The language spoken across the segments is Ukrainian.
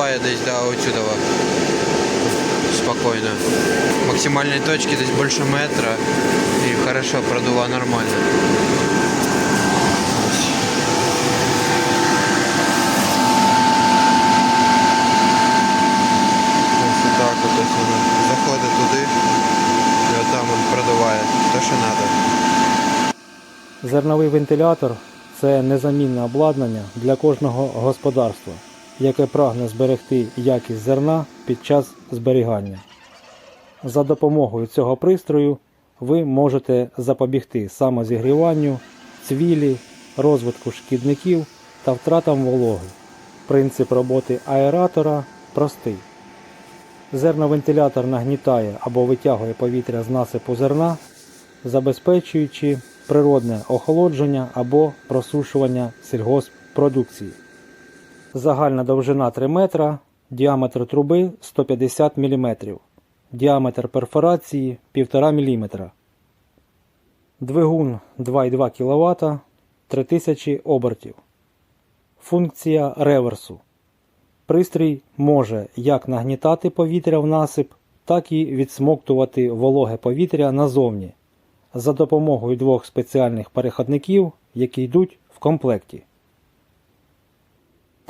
додуває десь до отсюда. Спокойно. Максимальной точки десь больше метра. И хорошо продува нормально. Заходить туди. І отам він продуває. То, що треба. Зерновий вентилятор це незамінне обладнання для кожного господарства, яке прагне зберегти якість зерна під час зберігання. За допомогою цього пристрою ви можете запобігти самозігріванню, цвілі, розвитку шкідників та втратам вологи. Принцип роботи аератора простий. Зерновентилятор нагнітає або витягує повітря з насипу зерна, забезпечуючи природне охолодження або просушування сільгосппродукції. Загальна довжина 3 метра, діаметр труби 150 мм, діаметр перфорації 1,5 мм. Двигун 2,2 кВт 3000 обертів. Функція реверсу. Пристрій може як нагнітати повітря в насип, так і відсмоктувати вологе повітря назовні за допомогою двох спеціальних переходників, які йдуть в комплекті.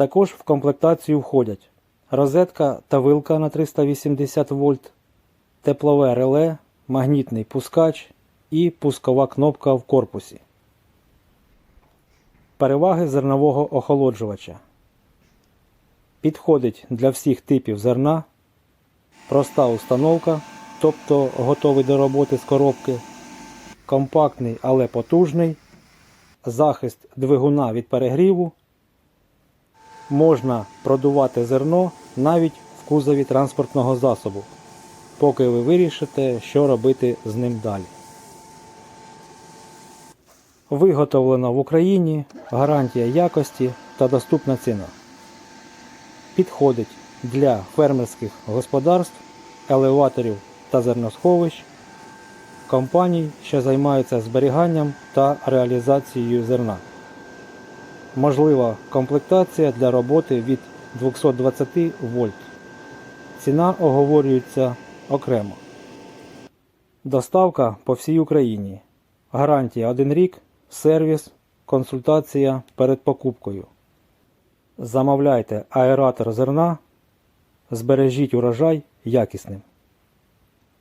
Також в комплектацію входять розетка та вилка на 380 вольт, теплове реле, магнітний пускач і пускова кнопка в корпусі. Переваги зернового охолоджувача. Підходить для всіх типів зерна. Проста установка, тобто готовий до роботи з коробки. Компактний, але потужний. Захист двигуна від перегріву. Можна продувати зерно навіть в кузові транспортного засобу, поки ви вирішите, що робити з ним далі. Виготовлено в Україні гарантія якості та доступна ціна підходить для фермерських господарств, елеваторів та зерносховищ, компаній, що займаються зберіганням та реалізацією зерна. Можлива комплектація для роботи від 220 вольт. Ціна оговорюється окремо. Доставка по всій Україні. Гарантія 1 рік, сервіс, консультація перед покупкою. Замовляйте аератор зерна, збережіть урожай якісним.